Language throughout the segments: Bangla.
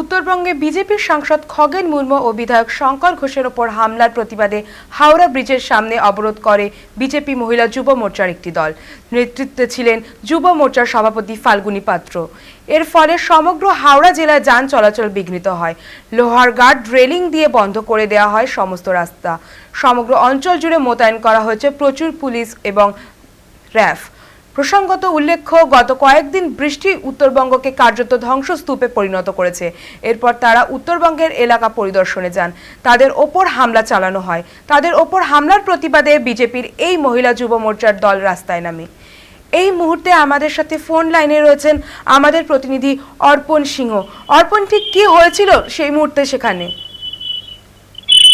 উত্তরবঙ্গে বিজেপির সাংসদ খগেন মুর্মু ও বিধায়ক শঙ্কর ঘোষের ওপর হামলার প্রতিবাদে হাওড়া ব্রিজের সামনে অবরোধ করে বিজেপি মহিলা যুব মোর্চার একটি দল। নেতৃত্বে ছিলেন যুব মোর্চার সভাপতি ফাল্গুনী পাত্র। এর ফলে সমগ্র হাওড়া জেলায় যান চলাচল বিঘ্নিত হয়। লোহার গার্ড রেলিং দিয়ে বন্ধ করে দেওয়া হয় সমস্ত রাস্তা। সমগ্র অঞ্চল জুড়ে মোতায়েন করা হয়েছে প্রচুর পুলিশ এবং র্যাফ। প্রসঙ্গত উল্লেখ্য, গত কয়েকদিন বৃষ্টি উত্তরবঙ্গকে কার্যত ধ্বংসস্তূপে পরিণত করেছে। এরপর তারা উত্তরবঙ্গের এলাকা পরিদর্শনে যান। তাদের ওপর হামলা চালানো হয়। তাদের ওপর হামলার প্রতিবাদে বিজেপির এই মহিলা যুব মোর্চার দল রাস্তায় নামে। এই মুহূর্তে আমাদের সাথে ফোন লাইনে রয়েছেন আমাদের প্রতিনিধি অর্পণ সিংহ। অর্পণ, ঠিক কি হয়েছিল সেই মুহূর্তে সেখানে?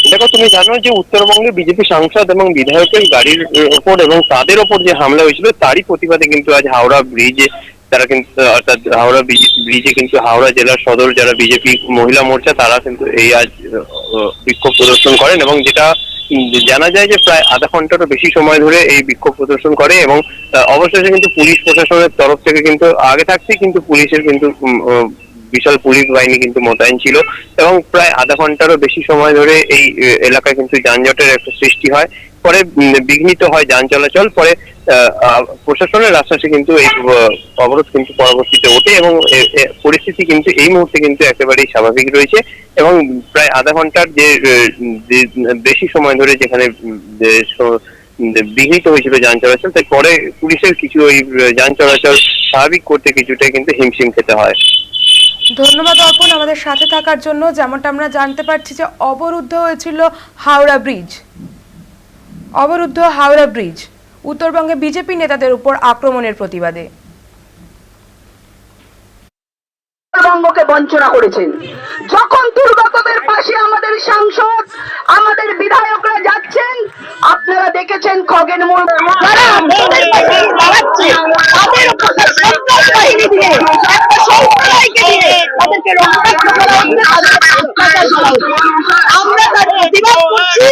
দেখো, তুমি জানো যে উত্তরবঙ্গে বিজেপি সাংসদ এবং বিধায়কের গাড়ির ওপর এবং তাদের ওপর যে হামলা হয়েছিল, তারই প্রতিবাদে কিন্তু আজ হাওড়া ব্রিজে তারা কিন্তু অর্থাৎ হাওড়া ব্রিজে কিন্তু হাওড়া জেলার সদর যারা বিজেপি মহিলা মোর্চা, তারা কিন্তু এই আজ বিক্ষোভ প্রদর্শন করেন এবং যেটা জানা যায় যে প্রায় আধা ঘন্টারও বেশি সময় ধরে এই বিক্ষোভ প্রদর্শন করে এবং অবশেষে কিন্তু পুলিশ প্রশাসনের তরফ থেকে কিন্তু আগে থাকতেই কিন্তু পুলিশের কিন্তু বিশাল পুলিশ বাহিনী কিন্তু মোতায়েন ছিল এবং প্রায় আধা ঘন্টারও বেশি সময় ধরে এই এলাকায় কিন্তু যানজটের একটা সৃষ্টি হয়। পরে বিঘ্নিত হয় যান চলাচল, পরে প্রশাসনের আশ্বাসে কিন্তু এই অবরোধ কিন্তু পরবর্তীতে ওঠে এবং পরিস্থিতি কিন্তু এই মুহূর্তে কিন্তু একেবারেই স্বাভাবিক রয়েছে এবং প্রায় আধা ঘণ্টার যে বেশি সময় ধরে যেখানে বিঘ্নিত হয়েছিল যান চলাচল তাই পরে পুলিশের কিছু ওই যান চলাচল স্বাভাবিক করতে কিছুটা কিন্তু হিমশিম খেতে হয়। ধন্যবাদ অর্পণ আমাদের সাথে থাকার জন্য। যেমনটা আমরা জানতে পারছি যে অবরুদ্ধ হয়েছিল হাওড়া ব্রিজ। অবরুদ্ধ হাওড়া ব্রিজ উত্তরবঙ্গে বিজেপি নেতাদের উপর আক্রমণের প্রতিবাদে। উত্তরবঙ্গকে বঞ্চনা করেছেন। যখন দুর্গতদের পাশে আমাদের সাংসদ আমাদের বিধায়করা যাচ্ছেন আপনারা দেখেছেন খগেন মুর্মু যারা আপনাদের পাশে দাঁড়াচ্ছে তাদের উপর সন্ত্রাস বাহিনী দিয়ে একটা সম্প্রদায়কে দিয়ে হচ্ছে আমরা তার প্রতিবাদ করছি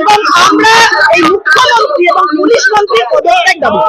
এবং আমরা এই মুখ্যমন্ত্রী এবং পুলিশ মন্ত্রীর পদত্যাগ দাবি।